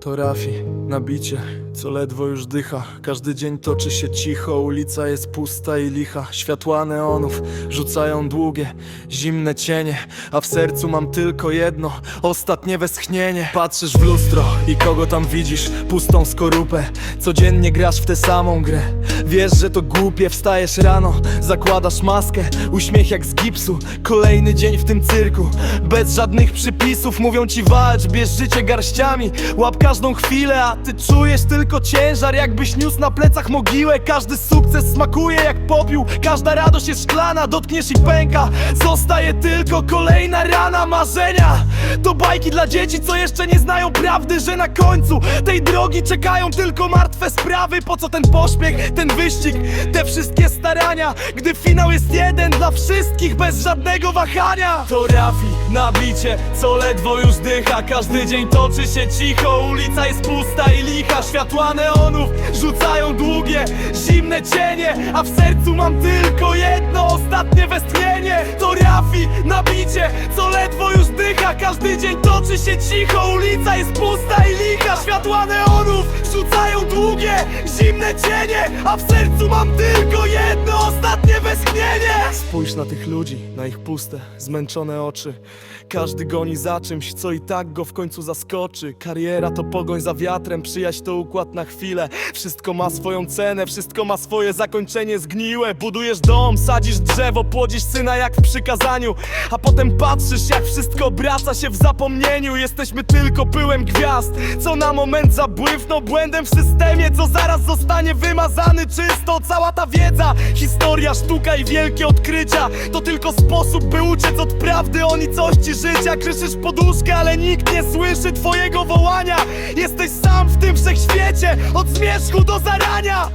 To Rafi, nabicie, co ledwo już dycha. Każdy dzień toczy się cicho, ulica jest pusta i licha. Światła neonów rzucają długie, zimne cienie A w sercu mam tylko jedno, ostatnie westchnienie. Patrzysz w lustro i kogo tam widzisz? Pustą skorupę, codziennie grasz w tę samą grę. Wiesz, że to głupie, wstajesz rano, zakładasz maskę. Uśmiech jak z gipsu, kolejny dzień w tym cyrku. Bez żadnych przypisów, mówią ci walcz, bierz życie garściami. Łap każdą chwilę, a ty czujesz tylko ciężar Jakbyś niósł na plecach mogiłę. Każdy sukces smakuje jak popiół Każda radość jest szklana, dotkniesz i pęka. Zostaje tylko kolejna rana marzenia. To bajki dla dzieci, co jeszcze nie znają prawdy Że na końcu tej drogi czekają tylko martwe sprawy. Po co ten pośpiech, ten wyścig, te wszystkie starania Gdy finał jest jeden dla wszystkich bez żadnego wahania? To Rafi, nabicie, co ledwo już dycha. Każdy dzień toczy się cicho, ulica jest pusta i licha Światła neonów rzucają długie, zimne cienie A w sercu mam tylko jedno, ostatnie westchnienie. To Rafi, nabicie, co ledwo już dycha. Każdy dzień toczy się cicho, ulica jest pusta i licha. Światła neonów rzucają długie, zimne cienie A w sercu mam tylko jedno, ostatnie westchnienie. Spójrz na tych ludzi, na ich puste, zmęczone oczy. Każdy goni za czymś, co i tak go w końcu zaskoczy. Kariera to pogoń za wiatrem, przyjaźń to układ na chwilę. Wszystko ma swoją cenę, wszystko ma swoje zakończenie zgniłe. Budujesz dom, sadzisz drzewo, płodzisz syna jak w przykazaniu. A potem patrzysz jak wszystko obraca się w zapomnieniu. Jesteśmy tylko pyłem gwiazd, co na moment Błędem w systemie, co zaraz zostanie wymazany czysto. Cała ta wiedza, historia, sztuka i wielkie odkrycia. To tylko sposób, by uciec od prawdy o nicości życia. Kryszysz poduszkę, ale nikt nie słyszy twojego wołania. Jesteś sam w tym wszechświecie, od zmierzchu do zarania.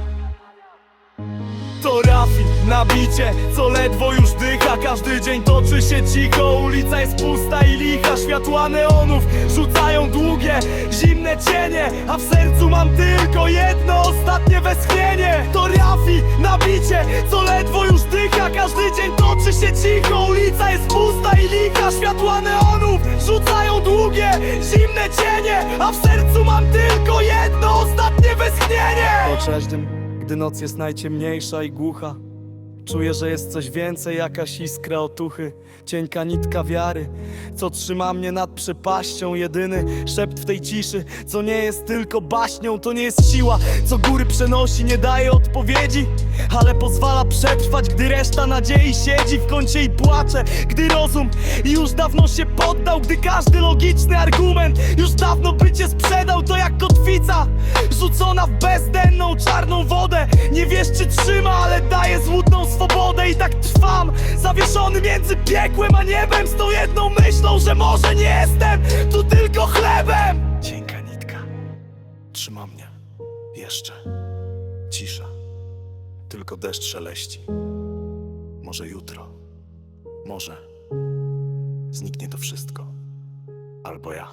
To Rafi, nabicie, co ledwo już dycha Każdy dzień toczy się cicho, ulica jest pusta i licha Światła neonów rzucają długie, zimne cienie A w sercu mam tylko jedno, ostatnie westchnienie. To Rafi, nabicie, co ledwo już dycha Każdy dzień toczy się cicho, ulica jest pusta i licha Światła neonów rzucają długie, zimne cienie A w sercu mam tylko jedno, ostatnie westchnienie. Po gdy noc jest najciemniejsza i głucha Czuję, że jest coś więcej, jakaś iskra otuchy Cienka nitka wiary, co trzyma mnie nad przepaścią. Jedyny szept w tej ciszy, co nie jest tylko baśnią To nie jest siła, co góry przenosi, nie daje odpowiedzi Ale pozwala przetrwać, gdy reszta nadziei siedzi w kącie i płacze. Gdy rozum już dawno się poddał Gdy każdy logiczny argument już dawno by cię sprzedał To jak kotwica, rzucona w bezdenną czarną wodę. Nie wiesz czy trzyma, ale daje złudną swobodę. I tak trwam, zawieszony między piekłem a niebem Z tą jedną myślą, że może nie jestem tu tylko chlebem. Cienka nitka, trzyma mnie, jeszcze Cisza, tylko deszcz szeleści. Może jutro, może Zniknie to wszystko. Albo ja